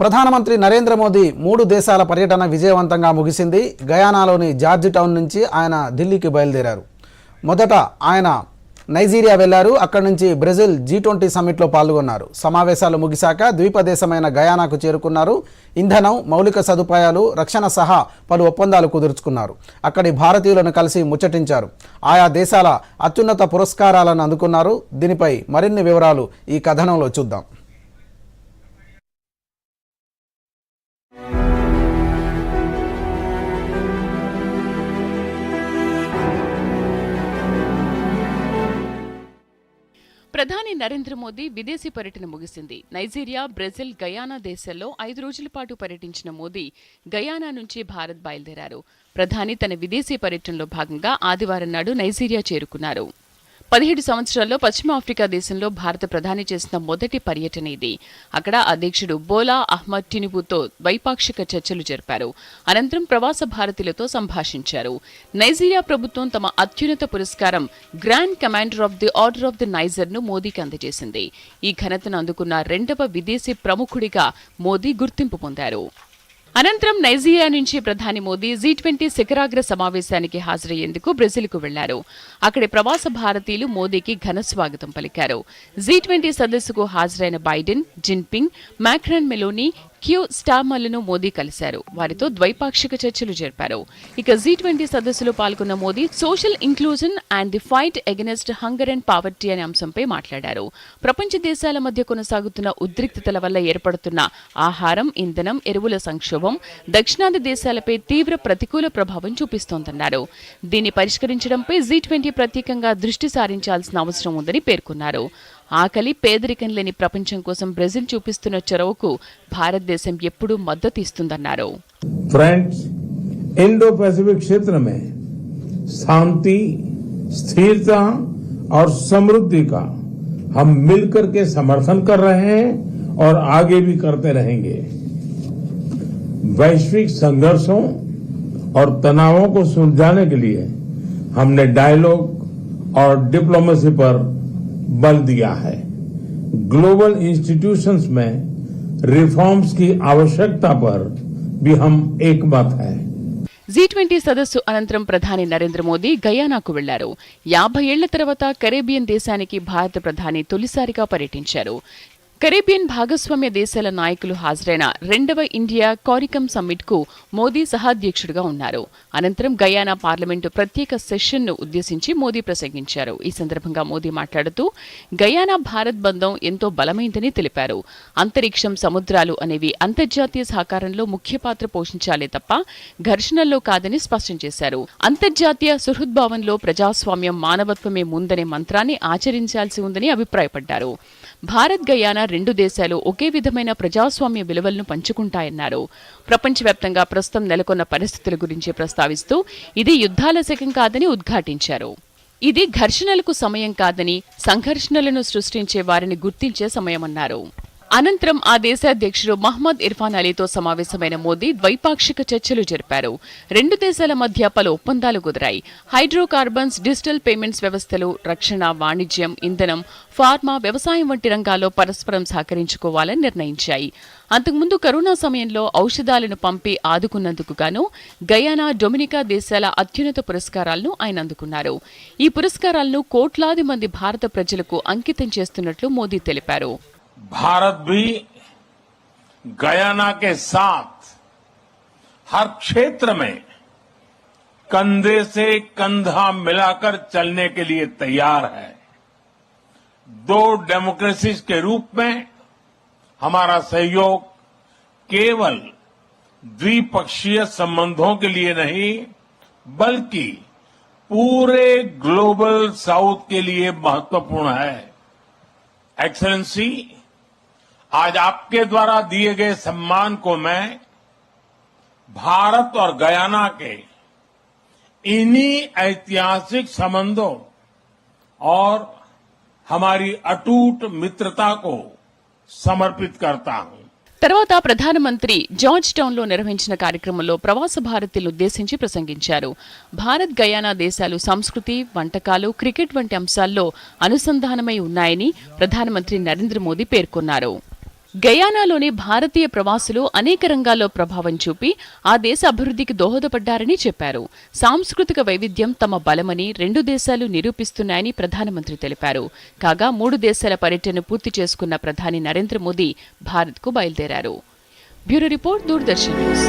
ప్రధానమంత్రి నరేంద్ర మోదీ మూడు దేశాల పర్యటన విజయవంతంగా ముగిసింది. గయానాలోని జార్జ్ టౌన్ నుంచి ఆయన ఢిల్లీకి బయలుదేరారు. మొదట ఆయన నైజీరియా వెళ్ళారు. అక్కడి నుంచి బ్రెజిల్ జీ ట్వంటీ సమ్మిట్లో పాల్గొన్నారు. సమావేశాలు ముగిశాక ద్వీపదేశమైన గయానాకు చేరుకున్నారు. ఇంధనం మౌలిక సదుపాయాలు రక్షణ సహా పలు ఒప్పందాలు కుదుర్చుకున్నారు. అక్కడి భారతీయులను కలిసి ముచ్చటించారు. ఆయా దేశాల అత్యున్నత పురస్కారాలను అందుకున్నారు. దీనిపై మరిన్ని వివరాలు ఈ కథనంలో చూద్దాం. ప్రధాని నరేంద్ర మోదీ విదేశీ పర్యటన ముగిసింది. నైజీరియా బ్రెజిల్ గయానా దేశాల్లో ఐదు రోజుల పాటు పర్యటించిన మోదీ గయానా నుంచి భారత్ బయలుదేరారు. ప్రధాని తన విదేశీ పర్యటనలో భాగంగా ఆదివారం నాడు నైజీరియా చేరుకున్నారు. పదిహేడు సంవత్సరాల్లో పశ్చిమ ఆఫ్రికా దేశంలో భారత ప్రధాని చేసిన మొదటి పర్యటన ఇది. అక్కడ అధ్యక్షుడు బోలా అహ్మద్ టినుబుతో ద్వైపాక్షిక చర్చలు జరిపారు. అనంతరం ప్రవాస భారతీయులతో సంభాషించారు. నైజీరియా ప్రభుత్వం తమ అత్యున్నత పురస్కారం grand commander of the order of the నైజర్ను మోదీకి అందజేసింది. ఈ ఘనతను అందుకున్న రెండవ విదేశీ ప్రముఖుడిగా మోదీ గుర్తింపు పొందారు. అనంతరం నైజీరియా నుంచి ప్రధాని మోదీ జీ ట్వంటీ శిఖరాగ్ర సమావేశానికి హాజరయ్యేందుకు బ్రెజిల్కు వెళ్ళారు. అక్కడి ప్రవాస భారతీయులు మోదీకి ఘన స్వాగతం పలికారు. జీ ట్వంటీ సదస్సుకు హాజరైన బైడెన్ జిన్పింగ్ మ్యాక్రాన్ మెలోనీ క్యూ స్టామల్ను మోదీ కలిశారు. వారితో ద్వైపాక్షిక చర్చలు జరిపారు. ఇక జీ ట్వంటీ సదస్సులో పాల్గొన్న Modi social inclusion and the fight against hunger and poverty అనే అంశంపై మాట్లాడారు. ప్రపంచ దేశాల మధ్య కొనసాగుతున్న ఉద్రిక్తతల వల్ల ఏర్పడుతున్న ఆహారం ఇంధనం ఎరువుల సంక్షోభం దక్షిణాది దేశాలపై తీవ్ర ప్రతికూల ప్రభావం చూపిస్తోందన్నారు. దీన్ని పరిష్కరించడంపై జీ ట్వంటీ ప్రత్యేకంగా దృష్టి సారించాల్సిన అవసరం ఉందని పేర్కొన్నారు. ఆకలి పేదరికం లేని ప్రపంచం కోసం బ్రెజిల్ చూపిస్తున్న చొరవకు భారతదేశం ఎప్పుడూ మద్దతు ఇస్తుందన్నారు फ्रेंड्स इंडो पैसिफिक क्षेत्र में शांति स्थिरता और समृद्धि का हम मिलकर के समर्थन कर रहे हैं और आगे भी करते रहेंगे वैश्विक संघर्षों और तनावों को सुलझाने के लिए हमने डायलॉग और डिप्लोमेसी पर बल दिया है ग्लोबल इंस्टीट्यूशंस में रिफॉर्म्स की आवश्यकता पर भी हम एकमत हैं జీ ట్వంటీ సదస్సు అనంతరం ప్రధాని నరేంద్ర మోదీ గయానాకు వెళ్లారు యాభై ఏళ్ల తర్వాత కరేబియన్ దేశానికి భారత ప్రధాని తొలిసారిగా పర్యటించారు కరేబియన్ భాగస్వామ్య దేశాల నాయకులు హాజరైన రెండవ ఇండియా కారికమ్ సమ్మిట్కు మోదీ సహాధ్యక్షుడిగా ఉన్నారు. అనంతరం గయానా పార్లమెంటు ప్రత్యేక సెషన్ను ఉద్దేశించి మోదీ ప్రసంగించారు. ఈ సందర్భంగా మోదీ మాట్లాడుతూ గయానా భారత్ బంధం ఎంతో బలమైందని తెలిపారు. అంతరిక్షం సముద్రాలు అనేవి అంతర్జాతీయ సహకారంలో ముఖ్య పాత్ర పోషించాలే తప్ప ఘర్షణల్లో కాదని స్పష్టం చేశారు. అంతర్జాతీయ సుహృద్భావంలో ప్రజాస్వామ్యం మానవత్వమే ముందనే మంత్రాన్ని ఆచరించాల్సి ఉందని అభిప్రాయపడ్డారు. భారత్ గయానా రెండు దేశాలు ఒకే విధమైన ప్రజాస్వామ్య విలువలను పంచుకుంటాయన్నారు. ప్రపంచవ్యాప్తంగా ప్రస్తుతం నెలకొన్న పరిస్థితుల గురించి ప్రస్తావిస్తూ ఇది యుద్ధాల శకం కాదని ఉద్ఘాటించారు. ఇది ఘర్షణలకు సమయం కాదని సంఘర్షణలను సృష్టించే వారిని గుర్తించే సమయమన్నారు. అనంతరం ఆ దేశాధ్యక్షుడు మహ్మద్ ఇర్ఫాన్ అలీతో సమావేశమైన మోదీ ద్వైపాక్షిక చర్చలు జరిపారు. రెండు దేశాల మధ్య పలు ఒప్పందాలు కుదిరాయి. హైడ్రోకార్బన్స్ డిజిటల్ పేమెంట్స్ వ్యవస్థలు రక్షణ వాణిజ్యం ఇంధనం ఫార్మా వ్యవసాయం వంటి రంగాల్లో పరస్పరం సహకరించుకోవాలని నిర్ణయించాయి. అంతకుముందు కరోనా సమయంలో ఔషధాలను పంపి ఆదుకున్నందుకు గాను గయానా డొమినికా దేశాల అత్యున్నత పురస్కారాలను ఆయన అందుకున్నారు. ఈ పురస్కారాలను కోట్లాది మంది భారత ప్రజలకు అంకితం చేస్తున్నట్లు మోదీ తెలిపారు. भारत भी गयाना के साथ हर क्षेत्र में कंधे से कंधा मिलाकर चलने के लिए तैयार है। दो डेमोक्रेसीज के रूप में हमारा सहयोग केवल द्विपक्षीय संबंधों के लिए नहीं, बल्कि पूरे ग्लोबल साउथ के लिए महत्वपूर्ण है। एक्सलेंसी आज आपके द्वारा दिए गए सम्मान को मैं भारत और गयाना के इन्हीं ऐतिहासिक संबंधों और हमारी अटूट मित्रता को समर्पित करता हूं తర్వాత ప్రధానమంత్రి జార్జ్ టౌన్ లో నిర్వహించిన కార్యక్రమంలో ప్రవాస భారతీయులను ఉద్దేశించి ప్రసంగించారు భారత్ గయానా దేశాలు సంస్కృతి వంటకాలు క్రికెట్ వంటి అంశాల్లో అనుసంధానమై ఉన్నాయని ప్రధానమంత్రి నరేంద్ర మోదీ పేర్కొన్నారు గయానాలోని భారతీయ ప్రవాసులు అనేక రంగాల్లో ప్రభావం చూపి ఆ దేశ అభివృద్ధికి దోహదపడ్డారని చెప్పారు. సాంస్కృతిక వైవిధ్యం తమ బలమని రెండు దేశాలు నిరూపిస్తున్నాయని ప్రధానమంత్రి తెలిపారు. కాగా మూడు దేశాల పర్యటన పూర్తి చేసుకున్న ప్రధాని నరేంద్ర మోదీ భారత్కు బయలుదేరారు. Bureau report Doordarshan news.